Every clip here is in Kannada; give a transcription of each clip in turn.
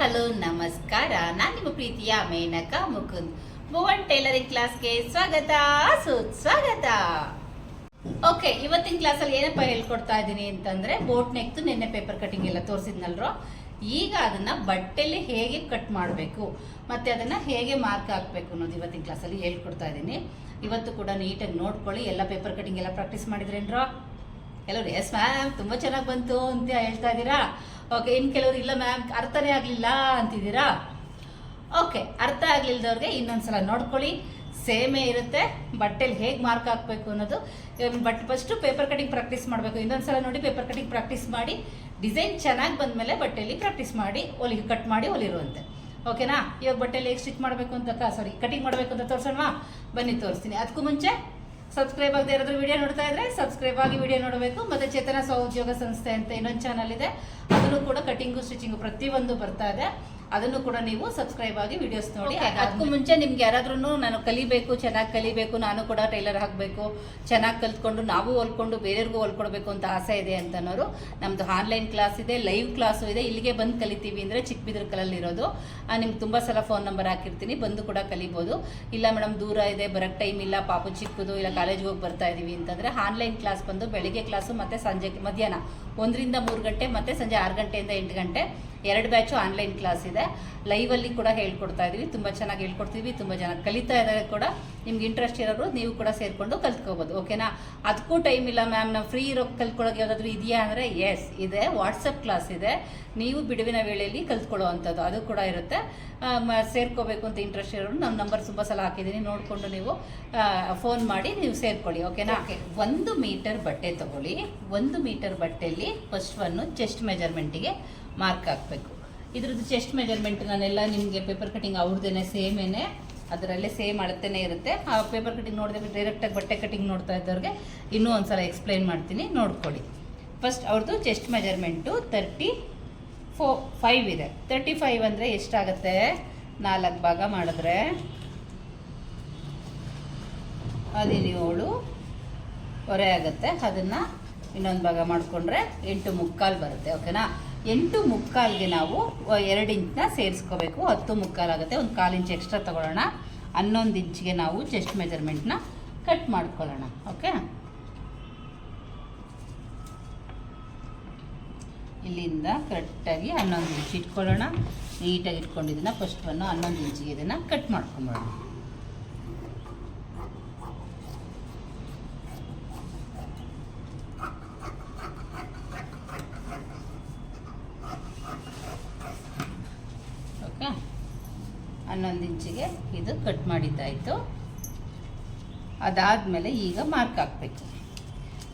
ಹಲೋ, ನಮಸ್ಕಾರ. ನಾನು ನಿಮ್ಮ ಪ್ರೀತಿಯ ಮೇನಕ ಮುಕುಂದ್. ಭುವನ್ ಟೈಲರಿಂಗ್ ಕ್ಲಾಸ್ಗೆ ಸ್ವಾಗತ. ಸುಸ್ವಾಗತ ಓಕೆ ಇವತ್ತಿನ ಕ್ಲಾಸಲ್ಲಿ ಏನಪ್ಪ ಹೇಳ್ಕೊಡ್ತಾ ಇದ್ದೀನಿ ಅಂತಂದ್ರೆ ಬೋಟ್ ನೆಕ್ತು ನಿನ್ನೆ ಪೇಪರ್ ಕಟಿಂಗ್ ಎಲ್ಲ ತೋರಿಸಿದ್ನಲ್ರೋ? ಈಗ ಅದನ್ನ ಬಟ್ಟೆಲಿ ಹೇಗೆ ಕಟ್ ಮಾಡಬೇಕು? ಮತ್ತೆ ಅದನ್ನ ಹೇಗೆ ಮಾರ್ಕ್ ಹಾಕ್ಬೇಕು ಅನ್ನೋದು ಇವತ್ತಿನ ಕ್ಲಾಸಲ್ಲಿ ಹೇಳ್ಕೊಡ್ತಾ ಇದ್ದೀನಿ. ಇವತ್ತು ಕೂಡ ನೀಟಾಗಿ ನೋಡ್ಕೊಳ್ಳಿ, ಎಲ್ಲ ಪೇಪರ್ ಕಟಿಂಗ್ ಎಲ್ಲ ಪ್ರಾಕ್ಟೀಸ್ ಮಾಡಿದ್ರೇನ್ರೋ? ಎಲ್ಲರೂ ಎಸ್ ಮ್ಯಾಮ್ ತುಂಬ ಚೆನ್ನಾಗಿ ಬಂತು ಅಂತ ಹೇಳ್ತಾ ಇದ್ದೀರಾ? ಓಕೆ ಇನ್ನು ಕೆಲವರು, ಇಲ್ಲ ಮ್ಯಾಮ್ ಅರ್ಥನೇ ಆಗಲಿಲ್ಲ ಅಂತಿದ್ದೀರಾ? ಓಕೆ ಅರ್ಥ ಆಗ್ಲಿಲ್ದವ್ರಿಗೆ ಇನ್ನೊಂದ್ಸಲ ನೋಡ್ಕೊಳ್ಳಿ. ಸೇಮೇ ಇರುತ್ತೆ, ಬಟ್ಟೆಲಿ ಹೇಗೆ ಮಾರ್ಕ್ ಹಾಕಬೇಕು ಅನ್ನೋದು. But first paper cutting practice ಮಾಡಬೇಕು. ಇನ್ನೊಂದ್ಸಲ ನೋಡಿ ಪೇಪರ್ ಕಟಿಂಗ್ ಪ್ರಾಕ್ಟೀಸ್ ಮಾಡಿ. ಡಿಸೈನ್ ಚೆನ್ನಾಗಿ ಬಂದಮೇಲೆ ಬಟ್ಟೆಲಿ ಪ್ರಾಕ್ಟೀಸ್ ಮಾಡಿ, ಒಲಿಗೆ ಕಟ್ ಮಾಡಿ ಒಲಿರುವಂತೆ. ಓಕೆನಾ ಇವಾಗ ಬಟ್ಟೆಲಿ ಹೇಗೆ ಸ್ಟಿಚ್ ಮಾಡಬೇಕು ಅಂತ ಸಾರಿ ಕಟಿಂಗ್ ಮಾಡಬೇಕು ಅಂತ ತೋರಿಸೋಣವಾ? ಬನ್ನಿ, ತೋರಿಸ್ತೀನಿ. ಅದಕ್ಕೂ ಮುಂಚೆ ಸಬ್ಸ್ಕ್ರೈಬ್ ಆಗದೆ ಯಾರಾದ್ರೂ ವಿಡಿಯೋ ನೋಡ್ತಾ ಇದ್ರೆ ಸಬ್ಸ್ಕ್ರೈಬ್ ಆಗಿ ವಿಡಿಯೋ ನೋಡಬೇಕು. ಮತ್ತೆ ಚೇತನ ಸ್ವಉದ್ಯೋಗ ಸಂಸ್ಥೆ ಅಂತ ಇನ್ನೊಂದು ಚಾನಲ್ ಇದೆ. ಅದನ್ನು ಕೂಡ ಕಟಿಂಗು ಸ್ಟಿಚಿಂಗು ಪ್ರತಿಯೊಂದು ಬರ್ತಾ ಇದೆ. ಅದನ್ನು ಕೂಡ ನೀವು ಸಬ್ಸ್ಕ್ರೈಬ್ ಆಗಿ ವಿಡಿಯೋಸ್ ನೋಡಿ ಅದಕ್ಕೂ ಮುಂಚೆ ನಿಮ್ಗೆ ಯಾರಾದ್ರೂ ನಾನು ಕಲಿಬೇಕು ಚೆನ್ನಾಗಿ ಕಲಿಬೇಕು ನಾನು ಕೂಡ ಟೈಲರ್ ಹಾಕಬೇಕು ಚೆನ್ನಾಗಿ ಕಲ್ತ್ಕೊಂಡು ನಾವು ಹೊಲ್ಕೊಂಡು ಬೇರೆಯವ್ರಿಗೂ ಹೊಲ್ಕೊಡ್ಬೇಕು ಅಂತ ಆಸೆ ಇದೆ ಅಂತನೋರು. ನಮ್ದು ಆನ್ಲೈನ್ ಕ್ಲಾಸ್ ಇದೆ ಲೈವ್ ಕ್ಲಾಸು ಇದೆ. ಇಲ್ಲಿಗೆ ಬಂದು ಕಲಿತೀವಿ ಅಂದರೆ ಚಿಕ್ಕಬಿದ್ರಕಲಲ್ಲಿರೋದು ನಿಮ್ಗೆ ತುಂಬ ಸಲ ಫೋನ್ ನಂಬರ್ ಹಾಕಿರ್ತೀನಿ ಬಂದು ಕೂಡ ಕಲಿಬೋದು. ಇಲ್ಲ ಮೇಡಮ್ ದೂರ ಇದೆ ಬರೋಕ್ಕೆ ಟೈಮ್ ಇಲ್ಲ ಪಾಪು ಚಿಕ್ಕದು ಇಲ್ಲ ಕಾಲೇಜ್ಗೆ ಹೋಗಿ ಬರ್ತಾ ಇದೀವಿ ಅಂತಂದರೆ ಆನ್ಲೈನ್ ಕ್ಲಾಸ್ ಬಂದು ಬೆಳಿಗ್ಗೆ ಕ್ಲಾಸು ಮತ್ತು ಸಂಜೆ ಮಧ್ಯಾಹ್ನ ಒಂದರಿಂದ ಮೂರು ಗಂಟೆ ಮತ್ತು ಸಂಜೆ ಆರು ಗಂಟೆಯಿಂದ ಎಂಟು ಗಂಟೆ ಎರಡು ಬ್ಯಾಚು ಆನ್ಲೈನ್ ಕ್ಲಾಸ್ ಇದೆ. ಲೈವಲ್ಲಿ ಕೂಡ ಹೇಳ್ಕೊಡ್ತಾ ಇದ್ದೀವಿ ತುಂಬ ಚೆನ್ನಾಗಿ ಹೇಳ್ಕೊಡ್ತೀವಿ. ತುಂಬ ಜನ ಕಲಿತಾ ಇದ್ದಾರೆ ಕೂಡ. ನಿಮ್ಗೆ ಇಂಟ್ರೆಸ್ಟ್ ಇರೋರು ನೀವು ಕೂಡ ಸೇರಿಕೊಂಡು ಕಲ್ತ್ಕೋಬೋದು. ಓಕೆನಾ ಅದಕ್ಕೂ ಟೈಮ್ ಇಲ್ಲ ಮ್ಯಾಮ್ ನಾವು ಫ್ರೀ ಇರೋ ಕಲ್ತ್ಕೊಳ್ಳೋಕೆ ಯಾವುದಾದ್ರೂ ಇದೆಯಾ ಅಂದರೆ ಎಸ್ ಇದೆ. ವಾಟ್ಸಪ್ ಕ್ಲಾಸ್ ಇದೆ. ನೀವು ಬಿಡುವಿನ ವೇಳೆಯಲ್ಲಿ ಕಲ್ತ್ಕೊಳ್ಳೋ ಅಂಥದ್ದು ಅದು ಕೂಡ ಇರುತ್ತೆ. ಮ- ಸೇರ್ಕೋಬೇಕು ಅಂತ ಇಂಟ್ರೆಸ್ಟ್ ಇರೋರು ನಮ್ಮ ನಂಬರ್ ತುಂಬ ಸಲ ಹಾಕಿದ್ದೀನಿ. ನೋಡಿಕೊಂಡು ನೀವು ಫೋನ್ ಮಾಡಿ ನೀವು ಸೇರ್ಕೊಳ್ಳಿ. ಓಕೆನಾ ಓಕೆ ಒಂದು ಮೀಟರ್ ಬಟ್ಟೆ ತಗೊಳ್ಳಿ. ಒಂದು ಮೀಟರ್ ಬಟ್ಟೆಯಲ್ಲಿ ಫಸ್ಟ್ ಒನ್ನು ಚೆಸ್ಟ್ ಮೆಜರ್ಮೆಂಟಿಗೆ ಮಾರ್ಕ್ ಹಾಕಬೇಕು. ಇದ್ರದ್ದು ಚೆಸ್ಟ್ ಮೆಜರ್ಮೆಂಟ್ ನಾನೆಲ್ಲ ನಿಮಗೆ ಪೇಪರ್ ಕಟಿಂಗ್ ಅವ್ರದ್ದೇನೆ ಸೇಮೇನೆ ಅದರಲ್ಲೇ ಸೇಮ್ ಅಳತೆನೇ ಇರುತ್ತೆ. ಆ ಪೇಪರ್ ಕಟಿಂಗ್ ನೋಡಿದ್ರೆ ಡೈರೆಕ್ಟಾಗಿ ಬಟ್ಟೆ ಕಟಿಂಗ್ ನೋಡ್ತಾ ಇದ್ದವ್ರಿಗೆ ಇನ್ನೂ ಒಂದ್ಸಲ ಎಕ್ಸ್ಪ್ಲೈನ್ ಮಾಡ್ತೀನಿ. ನೋಡ್ಕೊಳ್ಳಿ. ಫಸ್ಟ್ ಅವ್ರದ್ದು chest measurement thirty four five ಇದೆ. ತರ್ಟಿ ಫೈವ್ ಅಂದರೆ ಎಷ್ಟಾಗುತ್ತೆ? ನಾಲ್ಕು ಭಾಗ ಮಾಡಿದ್ರೆ? ಹದಿನೇಳು ಹೊರೆ ಆಗುತ್ತೆ. ಅದನ್ನು ಇನ್ನೊಂದು ಭಾಗ ಮಾಡಿಕೊಂಡ್ರೆ ಎಂಟು ಮುಕ್ಕಾಲು ಬರುತ್ತೆ ಓಕೆನಾ ಎಂಟು ಮುಕ್ಕಾಲಿಗೆ ನಾವು ಎರಡು ಇಂಚನ್ನ ಸೇರಿಸ್ಕೋಬೇಕು. ಹತ್ತು ಮುಕ್ಕಾಲಾಗುತ್ತೆ ಒಂದು ಕಾಲು ಇಂಚ್ ಎಕ್ಸ್ಟ್ರಾ ತೊಗೊಳ್ಳೋಣ. ಹನ್ನೊಂದು ಇಂಚಿಗೆ ನಾವು ಚೆಸ್ಟ್ ಮೆಜರ್ಮೆಂಟ್ನ ಕಟ್ ಮಾಡ್ಕೊಳ್ಳೋಣ. ಓಕೆ? ಇಲ್ಲಿಂದ ಕರೆಕ್ಟಾಗಿ ಹನ್ನೊಂದು ಇಂಚ್ ಇಟ್ಕೊಳ್ಳೋಣ. ನೀಟಾಗಿ ಇಟ್ಕೊಂಡಿದ್ದನ್ನು ಫಸ್ಟ್ ಒಂದು ಹನ್ನೊಂದು ಇಂಚಿಗೆ ಇದನ್ನು ಕಟ್ ಮಾಡ್ಕೊಂಬಿಡೋಣ ಓಕೆ ಹನ್ನೊಂದು ಇಂಚಿಗೆ ಇದು ಕಟ್ ಮಾಡಿದ್ದಾಯಿತು. ಅದಾದಮೇಲೆ ಈಗ ಮಾರ್ಕ್ ಹಾಕಬೇಕು.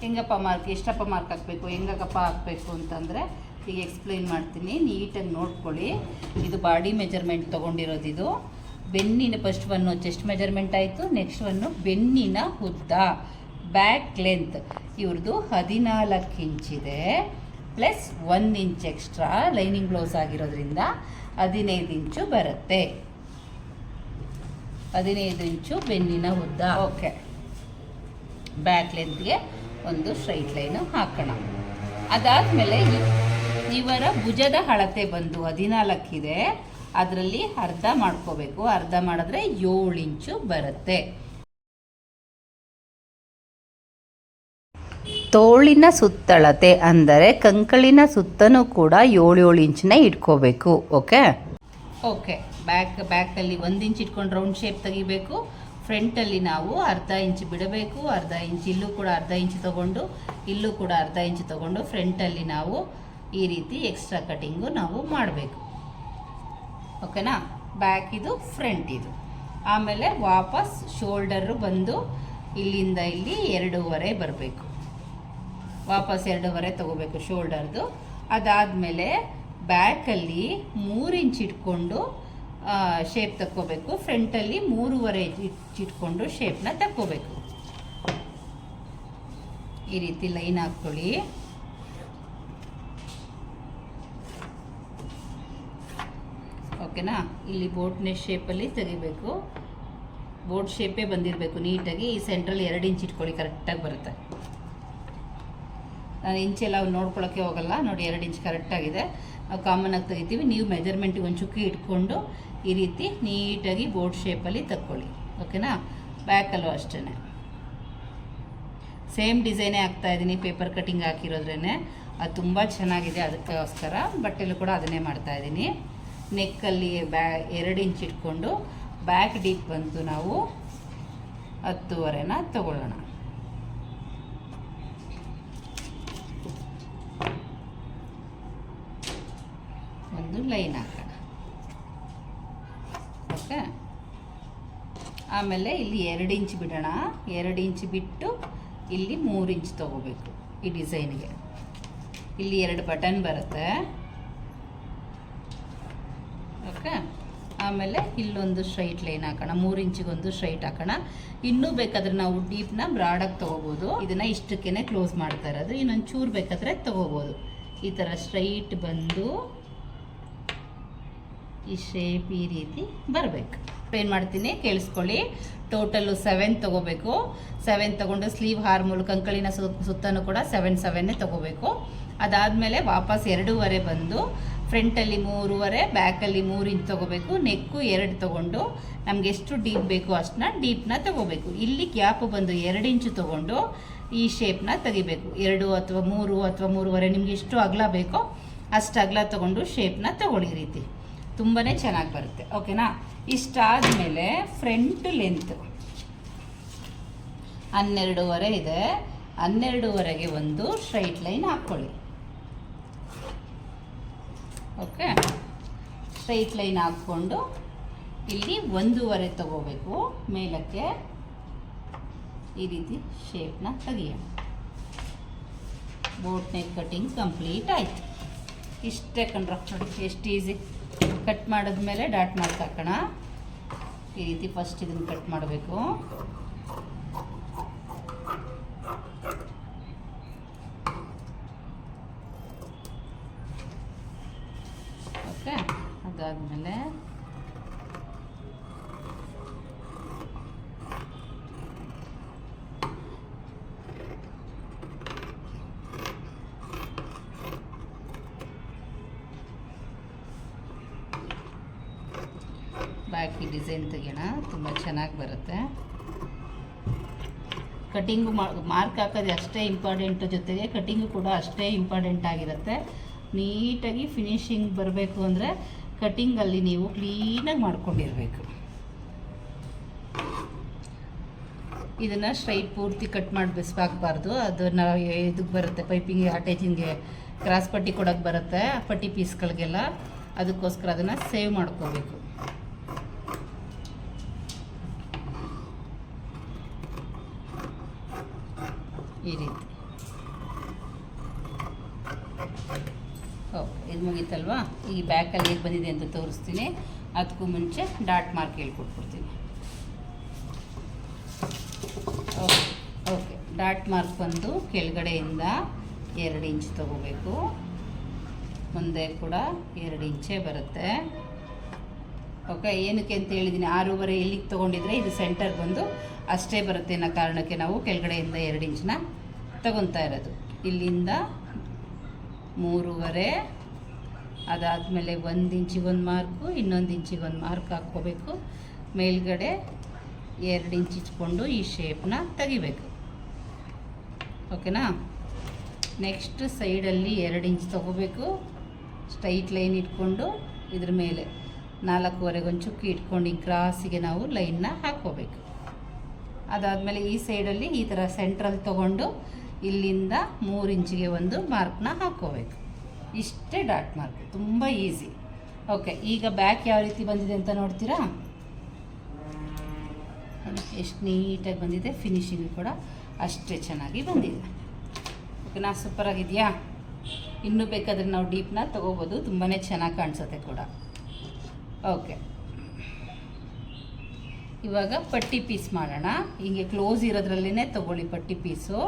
ಹೆಂಗಪ್ಪ ಮಾರ್ಕ್, ಎಷ್ಟಪ್ಪ ಮಾರ್ಕ್ ಹಾಕಬೇಕು ಹೆಂಗಪ್ಪ ಹಾಕಬೇಕು ಅಂತಂದರೆ ಈಗ ಎಕ್ಸ್ಪ್ಲೈನ್ ಮಾಡ್ತೀನಿ. ನೀಟಾಗಿ ನೋಡ್ಕೊಳ್ಳಿ. ಇದು ಬಾಡಿ ಮೆಜರ್ಮೆಂಟ್ ತೊಗೊಂಡಿರೋದು ಇದು ಬೆನ್ನಿನ ಫಸ್ಟ್ ಒನ್ನು ಚೆಸ್ಟ್ ಮೆಜರ್ಮೆಂಟ್ ಆಯಿತು? ನೆಕ್ಸ್ಟ್ ಒನ್ನು ಬೆನ್ನಿನ ಉದ್ದ. ಬ್ಯಾಕ್ ಲೆಂತ್ ಇವ್ರದ್ದು ಹದಿನಾಲ್ಕು ಇಂಚಿದೆ. ಪ್ಲಸ್ ಒಂದು ಇಂಚ್ ಎಕ್ಸ್ಟ್ರಾ ಲೈನಿಂಗ್ ಬ್ಲೌಸ್ ಆಗಿರೋದ್ರಿಂದ ಹದಿನೈದು ಇಂಚು ಬರುತ್ತೆ. ಹದಿನೈದು ಇಂಚು ಬೆನ್ನಿನ ಉದ್ದ. ಓಕೆ ಬ್ಯಾಕ್ ಲೆಂತ್ಗೆ ಒಂದು ಸ್ಟ್ರೈಟ್ ಲೈನು ಹಾಕೋಣ. ಅದಾದಮೇಲೆ ಇವರ ಭುಜದ ಅಳತೆ ಬಂದು ಹದಿನಾಲ್ಕಿದೆ. ಅದರಲ್ಲಿ ಅರ್ಧ ಮಾಡ್ಕೋಬೇಕು. ಅರ್ಧ ಮಾಡಿದ್ರೆ ಏಳು ಇಂಚು ಬರುತ್ತೆ. ತೋಳಿನ ಸುತ್ತಳತೆ ಅಂದರೆ ಕಂಕಳಿನ ಸುತ್ತನೂ ಕೂಡ ಏಳು ಏಳು ಇಂಚನ್ನ ಇಟ್ಕೋಬೇಕು. ಓಕೆ ಓಕೆ ಬ್ಯಾಕ್ ಬ್ಯಾಕಲ್ಲಿ ಒಂದು ಇಂಚ್ ಇಟ್ಕೊಂಡು ರೌಂಡ್ ಶೇಪ್ ತೆಗಿಬೇಕು. ಫ್ರಂಟಲ್ಲಿ ನಾವು ಅರ್ಧ ಇಂಚ್ ಬಿಡಬೇಕು, ಅರ್ಧ ಇಂಚ್ ಇಲ್ಲೂ ಕೂಡ ಅರ್ಧ ಇಂಚ್ ತೊಗೊಂಡು, ಇಲ್ಲೂ ಕೂಡ ಅರ್ಧ ಇಂಚ್ ತಗೊಂಡು ಫ್ರಂಟಲ್ಲಿ ನಾವು ಈ ರೀತಿ ಎಕ್ಸ್ಟ್ರಾ ಕಟಿಂಗು ನಾವು ಮಾಡಬೇಕು. ಓಕೆನಾ ಬ್ಯಾಕ್ ಇದು ಫ್ರಂಟ್ ಇದು. ಆಮೇಲೆ ವಾಪಸ್ ಶೋಲ್ಡರು ಬಂದು ಇಲ್ಲಿಂದ ಇಲ್ಲಿ ಎರಡೂವರೆ ಬರಬೇಕು. ವಾಪಸ್ ಎರಡೂವರೆ ತಗೋಬೇಕು ಶೋಲ್ಡರ್ದು ಅದಾದಮೇಲೆ ಬ್ಯಾಕಲ್ಲಿ ಮೂರು ಇಂಚ್ ಇಟ್ಕೊಂಡು ಶೇಪ್ ತಕ್ಕೋಬೇಕು. ಫ್ರಂಟಲ್ಲಿ ಮೂರುವರೆ ಇಟ್ಕೊಂಡು ಶೇಪ್ನ ತಕ್ಕೋಬೇಕು. ಈ ರೀತಿ ಲೈನ್ ಹಾಕ್ಕೊಳ್ಳಿ. ಓಕೆನಾ ಇಲ್ಲಿ ಬೋಟ್ನೆ ಶೇಪಲ್ಲಿ ತೆಗಿಬೇಕು. ಬೋಟ್ ಶೇಪೇ ಬಂದಿರಬೇಕು ನೀಟಾಗಿ. ಈ ಸೆಂಟ್ರಲ್ಲಿ ಎರಡು ಇಂಚ್ ಇಟ್ಕೊಳ್ಳಿ ಕರೆಕ್ಟಾಗಿ ಬರುತ್ತೆ. ನಾನು ಇಂಚೆಲ್ಲ ನೋಡ್ಕೊಳ್ಳೋಕ್ಕೆ ಹೋಗಲ್ಲ. ನೋಡಿ ಎರಡು ಇಂಚ್ ಕರೆಕ್ಟಾಗಿದೆ ನಾವು ಕಾಮನಾಗಿ ತೆಗಿತೀವಿ. ನೀವು ಮೆಜರ್ಮೆಂಟಿಗೆ ಒಂದು ಚುಕ್ಕಿ ಇಟ್ಕೊಂಡು ಈ ರೀತಿ ನೀಟಾಗಿ ಬೋರ್ಡ್ ಶೇಪಲ್ಲಿ ತಕ್ಕೊಳ್ಳಿ. ಓಕೆನಾ ಬ್ಯಾಕಲ್ಲೂ ಅಷ್ಟೇ ಸೇಮ್ ಡಿಸೈನೇ ಹಾಕ್ತಾ ಇದ್ದೀನಿ ಪೇಪರ್ ಕಟಿಂಗ್ ಹಾಕಿರೋದ್ರೇ ಅದು ತುಂಬ ಚೆನ್ನಾಗಿದೆ ಅದಕ್ಕೋಸ್ಕರ ಬಟ್ಟೆಲ್ಲೂ ಕೂಡ ಅದನ್ನೇ ಮಾಡ್ತಾ ಇದ್ದೀನಿ ನೆಕ್ಕಲ್ಲಿ ಬ್ಯಾ ಎರಡು ಇಂಚ್ ಇಟ್ಕೊಂಡು ಬ್ಯಾಕ್ ಡೀಪ್ ಬಂತು ನಾವು ಹತ್ತುವರೆನ ತಗೊಳ್ಳೋಣ. ಒಂದು ಲೈನ್ ಹಾಕೋಣ. ಓಕೆ ಆಮೇಲೆ ಇಲ್ಲಿ ಎರಡು ಇಂಚ್ ಬಿಡೋಣ. ಎರಡು ಇಂಚ್ ಬಿಟ್ಟು ಇಲ್ಲಿ ಮೂರು ಇಂಚ್ ತಗೋಬೇಕು ಈ ಡಿಸೈನ್ಗೆ. ಇಲ್ಲಿ ಎರಡು ಬಟನ್ ಬರುತ್ತೆ. ಓಕೆ? ಆಮೇಲೆ ಇಲ್ಲೊಂದು ಸ್ಟ್ರೈಟ್ ಲೈನ್ ಹಾಕೋಣ. ಮೂರು ಇಂಚಿಗೊಂದು ಸ್ಟ್ರೈಟ್ ಹಾಕೋಣ. ಇನ್ನೂ ಬೇಕಾದ್ರೆ ನಾವು ಡೀಪ್ನ ಬ್ರಾಡಾಗಿ ತೊಗೋಬೋದು. ಇದನ್ನು ಇಷ್ಟಕ್ಕೇ ಕ್ಲೋಸ್ ಮಾಡ್ತಾ ಇರೋದು. ಇನ್ನೊಂದು ಚೂರು ಬೇಕಾದರೆ ತೊಗೋಬೋದು. ಈ ಥರ ಸ್ಟ್ರೈಟ್ ಬಂದು ಈ ಶೇಪ್ ಈ ರೀತಿ ಬರಬೇಕು. ಏನು ಮಾಡ್ತೀನಿ? ಕೇಳಿಸ್ಕೊಳ್ಳಿ. ಟೋಟಲ್ ಸೆವೆನ್ ತೊಗೋಬೇಕು. ಸೆವೆನ್ ತೊಗೊಂಡು ಸ್ಲೀವ್ ಹಾರ್ಮೂಲ್ ಕಂಕಳಿನ ಅಂಕಳಿನ ಸುತ್ತನೂ ಕೂಡ ಸೆವೆನ್ ಸೆವೆನ್ನೇ ತೊಗೋಬೇಕು. ಅದಾದಮೇಲೆ ವಾಪಸ್ ಎರಡೂವರೆ ಬಂದು ಫ್ರಂಟಲ್ಲಿ ಮೂರುವರೆ ಬ್ಯಾಕಲ್ಲಿ ಮೂರು ಇಂಚ್ ತೊಗೋಬೇಕು. ನೆಕ್ಕು ಎರಡು ತೊಗೊಂಡು ನಮ್ಗೆ ಎಷ್ಟು ಡೀಪ್ ಬೇಕು ಅಷ್ಟನ್ನ ಡೀಪ್ನ ತೊಗೋಬೇಕು. ಇಲ್ಲಿ ಗ್ಯಾಪ್ ಬಂದು ಎರಡು ಇಂಚು ತೊಗೊಂಡು ಈ ಶೇಪ್ನ ತೆಗಿಬೇಕು. ಎರಡು ಅಥವಾ ಮೂರು ಅಥವಾ ಮೂರುವರೆ ನಿಮ್ಗೆ ಎಷ್ಟು ಅಗಲ ಬೇಕೋ ಅಷ್ಟು ಅಗಲ ತೊಗೊಂಡು ಶೇಪ್ನ ತಗೊಳ್ಳಿ ರೀತಿ. ತುಂಬಾ ಚೆನ್ನಾಗಿ ಬರುತ್ತೆ. ಓಕೆನಾ? ಇಷ್ಟಾದಮೇಲೆ ಫ್ರಂಟ್ ಲೆಂತ್. ಹನ್ನೆರಡೂವರೆ ಇದೆ. ಹನ್ನೆರಡೂವರೆಗೆ ಒಂದು ಸ್ಟ್ರೈಟ್ ಲೈನ್ ಹಾಕ್ಕೊಳ್ಳಿ ಓಕೆ? ಸ್ಟ್ರೈಟ್ ಲೈನ್ ಹಾಕ್ಕೊಂಡು ಇಲ್ಲಿ ಒಂದೂವರೆ ತಗೋಬೇಕು. ಮೇಲಕ್ಕೆ ಈ ರೀತಿ ಶೇಪ್ನ ತೆಗಿಯೋಣ. ಬೋಟ್ ನೆಕ್ ಕಟಿಂಗ್ ಕಂಪ್ಲೀಟ್ ಆಯಿತು. ಇಷ್ಟೇ ಕಣ್ರ ಎಷ್ಟು ಈಸಿ. ಕಟ್ ಮಾಡಿದ್ಮೇಲೆ ಡಾಟ್ ಮಾರ್ಕ್ ಹಾಕೋಣ. ಈ ರೀತಿ ಫಸ್ಟ್ ಇದನ್ನು ಕಟ್ ಮಾಡಬೇಕು ಓಕೆ ಅದಾದಮೇಲೆ ಬಾಕಿ ಡಿಸೈನ್ ತೆಗೆಯೋಣ. ತುಂಬ ಚೆನ್ನಾಗಿ ಬರುತ್ತೆ. ಕಟಿಂಗು ಮಾರ್ಕ್ ಹಾಕೋದು ಅಷ್ಟೇ ಇಂಪಾರ್ಟೆಂಟ್ ಜೊತೆಗೆ ಕಟಿಂಗು ಕೂಡ ಅಷ್ಟೇ ಇಂಪಾರ್ಟೆಂಟ್ ಆಗಿರುತ್ತೆ. ನೀಟಾಗಿ ಫಿನಿಶಿಂಗ್ ಬರಬೇಕು ಅಂದರೆ ಕಟಿಂಗಲ್ಲಿ ನೀವು ಕ್ಲೀನಾಗಿ ಮಾಡ್ಕೊಂಡಿರಬೇಕು. ಇದನ್ನು ಸ್ಟ್ರೈಟ್ ಪೂರ್ತಿ ಕಟ್ ಮಾಡಿ ಬಿಸ್ಕಾಕ್ಬಾರ್ದು ಅದನ್ನು ಇದಕ್ಕೆ ಬರುತ್ತೆ. ಪೈಪಿಂಗ್ ಅಟ್ಯಾಚಿಂಗ್ಗೆ ಕ್ರಾಸ್ ಪಟ್ಟಿ ಕೊಡೋಕ್ಕೆ ಬರುತ್ತೆ. ಪಟ್ಟಿ ಪೀಸ್ಗಳಿಗೆಲ್ಲ. ಅದಕ್ಕೋಸ್ಕರ ಅದನ್ನು ಸೇವ್ ಮಾಡ್ಕೋಬೇಕು. ಈ ರೀತಿ. ಓಕೆ ಇದು ಮುಗೀತಲ್ವಾ? ಈ ಬ್ಯಾಕಲ್ಲಿ ಹೇಗೆ ಬಂದಿದೆ ಅಂತ ತೋರಿಸ್ತೀನಿ. ಅದಕ್ಕೂ ಮುಂಚೆ dot mark ಹೇಳ್ಕೊಟ್ಬಿಡ್ತೀನಿ. Okay okay. Dot mark ಬಂದು ಕೆಳಗಡೆಯಿಂದ ಎರಡು ಇಂಚ್ ತಗೋಬೇಕು. ಮುಂದೆ ಕೂಡ ಎರಡು ಇಂಚೇ ಬರುತ್ತೆ. ಓಕೆ, ಏನಕ್ಕೆ ಅಂತ ಹೇಳಿದ್ದೀನಿ ಆರೂವರೆ ಎಲ್ಲಿಗೆ ತೊಗೊಂಡಿದ್ರೆ ಇದು ಸೆಂಟರ್ ಬಂದು ಅಷ್ಟೇ ಬರುತ್ತೆ ಅನ್ನೋ ಕಾರಣಕ್ಕೆ ನಾವು ಕೆಳಗಡೆಯಿಂದ ಎರಡು ಇಂಚನ್ನ ತಗೊತಾ ಇರೋದು. ಇಲ್ಲಿಂದ ಮೂರುವರೆ, ಅದಾದಮೇಲೆ ಒಂದು ಇಂಚಿಗೊಂದು ಮಾರ್ಕು ಇನ್ನೊಂದು ಇಂಚಿಗೆ ಒಂದು ಮಾರ್ಕ್ ಹಾಕ್ಕೋಬೇಕು. ಮೇಲ್ಗಡೆ ಎರಡು ಇಂಚ್ ಇಚ್ಕೊಂಡು ಈ ಶೇಪ್ನ ತೆಗಿಬೇಕು. ಓಕೆನಾ? ನೆಕ್ಸ್ಟ್ ಸೈಡಲ್ಲಿ ಎರಡು ಇಂಚ್ ತೊಗೋಬೇಕು. ಸ್ಟ್ರೈಟ್ ಲೈನ್ ಇಟ್ಕೊಂಡು ಇದ್ರ ಮೇಲೆ. ನಾಲ್ಕೂವರೆಗೆ ಒಂದು ಚುಕ್ಕಿ ಇಟ್ಕೊಂಡು ಈ ಕ್ರಾಸಿಗೆ ನಾವು ಲೈನ್ನ ಹಾಕ್ಕೋಬೇಕು. ಅದಾದಮೇಲೆ ಈ ಸೈಡಲ್ಲಿ ಈ ಥರ ಸೆಂಟ್ರಲ್ಲಿ ತೊಗೊಂಡು ಇಲ್ಲಿಂದ ಮೂರು ಇಂಚಿಗೆ ಒಂದು ಮಾರ್ಕ್ನ ಹಾಕ್ಕೋಬೇಕು. ಇಷ್ಟೇ ಡಾಟ್ ಮಾರ್ಕ್, ತುಂಬ ಈಸಿ. ಓಕೆ, ಈಗ ಬ್ಯಾಕ್ ಯಾವ ರೀತಿ ಬಂದಿದೆ ಅಂತ ನೋಡ್ತೀರಾ? ಎಷ್ಟು ನೀಟಾಗಿ ಬಂದಿದೆ, ಫಿನಿಶಿಂಗ್ ಕೂಡ ಅಷ್ಟೇ ಚೆನ್ನಾಗಿ ಬಂದಿದೆ. ಓಕೆನಾ, ಸೂಪರಾಗಿದೆಯಾ? ಇನ್ನೂ ಬೇಕಾದರೆ ನಾವು ಡೀಪ್ನ ತೊಗೋಬೋದು ತುಂಬಾ ಚೆನ್ನಾಗಿ ಕಾಣಿಸುತ್ತೆ ಕೂಡ. ಓಕೆ ಇವಾಗ ಪಟ್ಟಿ ಪೀಸ್ ಮಾಡೋಣ. ಹಿಂಗೆ ಕ್ಲೋಸ್ ಇರೋದ್ರಲ್ಲೇ ತೊಗೊಳ್ಳಿ ಪಟ್ಟಿ ಪೀಸು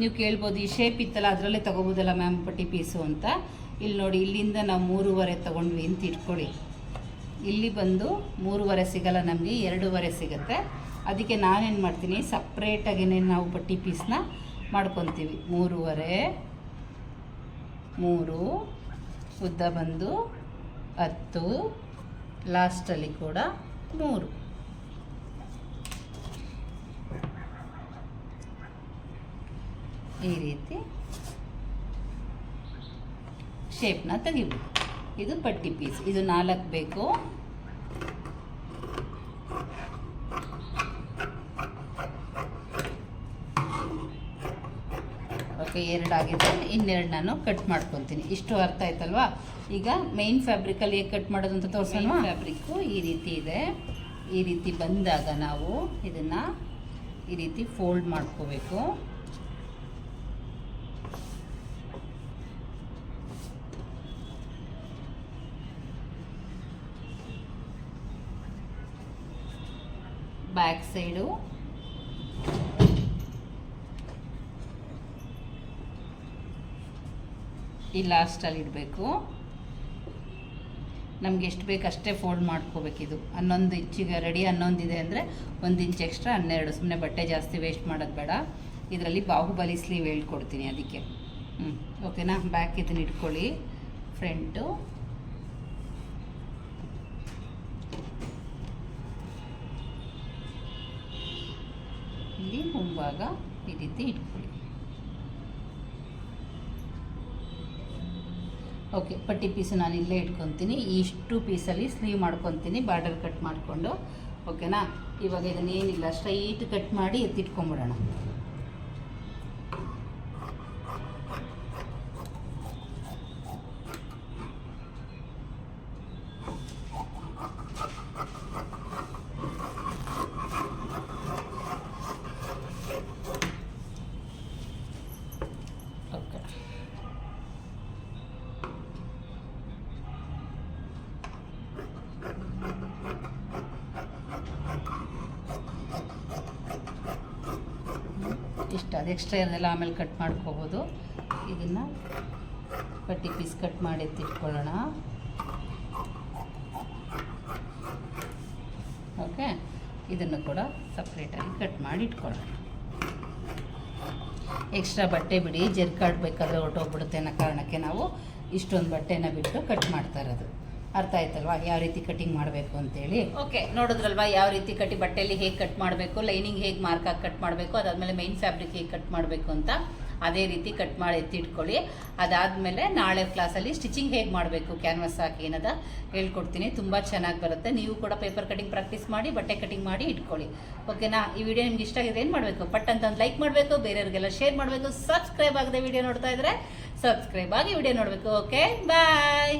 ನೀವು ಕೇಳ್ಬೋದು ಈ ಶೇಪ್ ಇತ್ತಲ್ಲ, ಅದರಲ್ಲೇ ತೊಗೋಬೋದಲ್ಲ ಮ್ಯಾಮ್ ಪಟ್ಟಿ ಪೀಸು ಅಂತ. ಇಲ್ಲಿ ನೋಡಿ, ಇಲ್ಲಿಂದ ನಾವು ಮೂರುವರೆ ತೊಗೊಂಡ್ವಿ ಅಂತ ಇಟ್ಕೊಳ್ಳಿ. ಇಲ್ಲಿ ಬಂದು ಮೂರುವರೆ ಸಿಗಲ್ಲ ನಮಗೆ, ಎರಡೂವರೆ ಸಿಗುತ್ತೆ. ಅದಕ್ಕೆ ನಾನೇನು ಮಾಡ್ತೀನಿ ಸಪ್ರೇಟಾಗೇ ನಾವು ಪಟ್ಟಿ ಪೀಸ್ನ ಮಾಡ್ಕೊತೀವಿ. ಮೂರುವರೆ, ಮೂರು, ಉದ್ದ ಬಂದು ಹತ್ತು ಲಾಸ್ಟಲ್ಲಿ ಕೂಡ ಮೂರು. ಈ ರೀತಿ ಶೇಪ್ನ ತೆಗಿಬೇಕು. ಇದು ಪಟ್ಟಿ ಪೀಸ್ ಇದು ನಾಲ್ಕು ಬೇಕು. ಓಕೆ ಎರಡು ಆಗಿದೆ ಇನ್ನೆರಡು ನಾನು ಕಟ್ ಮಾಡ್ಕೊತೀನಿ. ಇಷ್ಟು ಅರ್ಥ ಆಯ್ತಲ್ವಾ? ಈಗ ಮೈನ್ ಫ್ಯಾಬ್ರಿಕಲ್ಲಿ ಹೇಗೆ ಕಟ್ ಮಾಡೋದು ಅಂತ ತೋರಿಸೋಣ? ಫ್ಯಾಬ್ರಿಕ್ಕು ಈ ರೀತಿ ಇದೆ. ಈ ರೀತಿ ಬಂದಾಗ ನಾವು ಇದನ್ನು ಈ ರೀತಿ ಫೋಲ್ಡ್ ಮಾಡ್ಕೋಬೇಕು. ಬ್ಯಾಕ್ ಸೈಡು ಈ ಲಾಸ್ಟಲ್ಲಿ ಇಡಬೇಕು. ನಮ್ಗೆ ಎಷ್ಟು ಬೇಕು ಅಷ್ಟೇ ಫೋಲ್ಡ್ ಮಾಡ್ಕೋಬೇಕಿದು ಹನ್ನೊಂದು ಇಂಚಿಗೆ ರೆಡಿ ಹನ್ನೊಂದಿದೆ ಅಂದರೆ ಒಂದು ಇಂಚ್ ಎಕ್ಸ್ಟ್ರಾ ಹನ್ನೆರಡು. ಸುಮ್ಮನೆ ಬಟ್ಟೆ ಜಾಸ್ತಿ ವೇಸ್ಟ್ ಮಾಡೋದು ಬೇಡ. ಇದರಲ್ಲಿ ಬಾಹುಬಲಿ ಸ್ಲೀವ್ ಹೇಳ್ಕೊಡ್ತೀನಿ ಅದಕ್ಕೆ. ಹ್ಞೂ ಓಕೆನಾ ಬ್ಯಾಕ್ ಇದನ್ನ ಇಟ್ಕೊಳ್ಳಿ. ಫ್ರಂಟು ಇಲ್ಲಿ ಮುಂಭಾಗ ಈ ರೀತಿ ಇಟ್ಕೊಳ್ಳಿ. ಓಕೆ, ಪಟ್ಟಿ ಪೀಸು ನಾನು ಇಲ್ಲೇ ಇಟ್ಕೊತೀನಿ. ಇಷ್ಟು ಪೀಸಲ್ಲಿ ಸ್ಲೀವ್ ಮಾಡ್ಕೊತೀನಿ, ಬಾರ್ಡರ್ ಕಟ್ ಮಾಡಿಕೊಂಡು. ಓಕೆನಾ? ಇವಾಗ ಇದನ್ನೇನಿಲ್ಲ, ಸ್ಟ್ರೈಟ್ ಕಟ್ ಮಾಡಿ ಎತ್ತಿಟ್ಕೊಂಬಿಡೋಣ ಓಕೆ ಇಷ್ಟ ಅದು ಎಕ್ಸ್ಟ್ರಾ ಇರೋದೆಲ್ಲ ಆಮೇಲೆ ಕಟ್ ಮಾಡ್ಕೋಬೋದು. ಇದನ್ನು ಪಟ್ಟಿ ಪೀಸ್ ಕಟ್ ಮಾಡಿ ಎತ್ತಿಟ್ಕೊಳ್ಳೋಣ. ಓಕೆ ಇದನ್ನು ಕೂಡ ಸಪ್ರೇಟಾಗಿ ಕಟ್ ಮಾಡಿ ಇಟ್ಕೊಳ್ಳೋಣ. ಎಕ್ಸ್ಟ್ರಾ ಬಟ್ಟೆ ಬಿಡಿ ಜರ್ಕಾಡ್ಬೇಕಾದ್ರೆ ಹೊರಟೋಗ್ಬಿಡುತ್ತೆ ಅನ್ನೋ ಕಾರಣಕ್ಕೆ ನಾವು ಇಷ್ಟೊಂದು ಬಟ್ಟೆನ ಬಿಟ್ಟು ಕಟ್ ಮಾಡ್ತಾ ಇರೋದು. ಅರ್ಥ ಆಯ್ತಲ್ವಾ? ಯಾವ ರೀತಿ ಕಟಿಂಗ್ ಮಾಡಬೇಕು ಅಂತೇಳಿ. ಓಕೆ ನೋಡಿದ್ರಲ್ವಾ ಯಾವ ರೀತಿ ಕಟ್ಟಿ ಬಟ್ಟೆಯಲ್ಲಿ ಹೇಗೆ ಕಟ್ ಮಾಡಬೇಕು ಲೈನಿಂಗ್ ಹೇಗೆ ಮಾರ್ಕ್ ಹಾಕಿ ಕಟ್ ಮಾಡಬೇಕು, ಅದಾದಮೇಲೆ ಮೈನ್ ಫ್ಯಾಬ್ರಿಕ್ ಹೇಗೆ ಕಟ್ ಮಾಡಬೇಕು ಅಂತ ಅದೇ ರೀತಿ ಕಟ್ ಮಾಡಿ ಎತ್ತಿಟ್ಕೊಳ್ಳಿ. ಅದಾದಮೇಲೆ ನಾಳೆ ಕ್ಲಾಸಲ್ಲಿ ಸ್ಟಿಚಿಂಗ್ ಹೇಗೆ ಮಾಡಬೇಕು ಕ್ಯಾನ್ವಾಸ್ ಹಾಕಿ ಏನದ ಹೇಳ್ಕೊಡ್ತೀನಿ. ತುಂಬ ಚೆನ್ನಾಗಿ ಬರುತ್ತೆ. ನೀವು ಕೂಡ ಪೇಪರ್ ಕಟಿಂಗ್ ಪ್ರಾಕ್ಟೀಸ್ ಮಾಡಿ, ಬಟ್ಟೆ ಕಟಿಂಗ್ ಮಾಡಿ ಇಟ್ಕೊಳ್ಳಿ. ಓಕೆನಾ ಈ ವಿಡಿಯೋ ನಿಮ್ಗೆ ಇಷ್ಟ ಆಗಿದೆ ಏನು ಮಾಡಬೇಕು? ಪಟ್ ಅಂತ ಲೈಕ್ ಮಾಡಬೇಕು, ಬೇರೆಯವ್ರಿಗೆಲ್ಲ ಶೇರ್ ಮಾಡಬೇಕು ಸಬ್ಸ್ಕ್ರೈಬ್ ಆಗದೆ ವಿಡಿಯೋ ನೋಡ್ತಾ ಇದ್ರೆ ಸಬ್ಸ್ಕ್ರೈಬ್ ಆಗಿ ವಿಡಿಯೋ ನೋಡಬೇಕು. Okay bye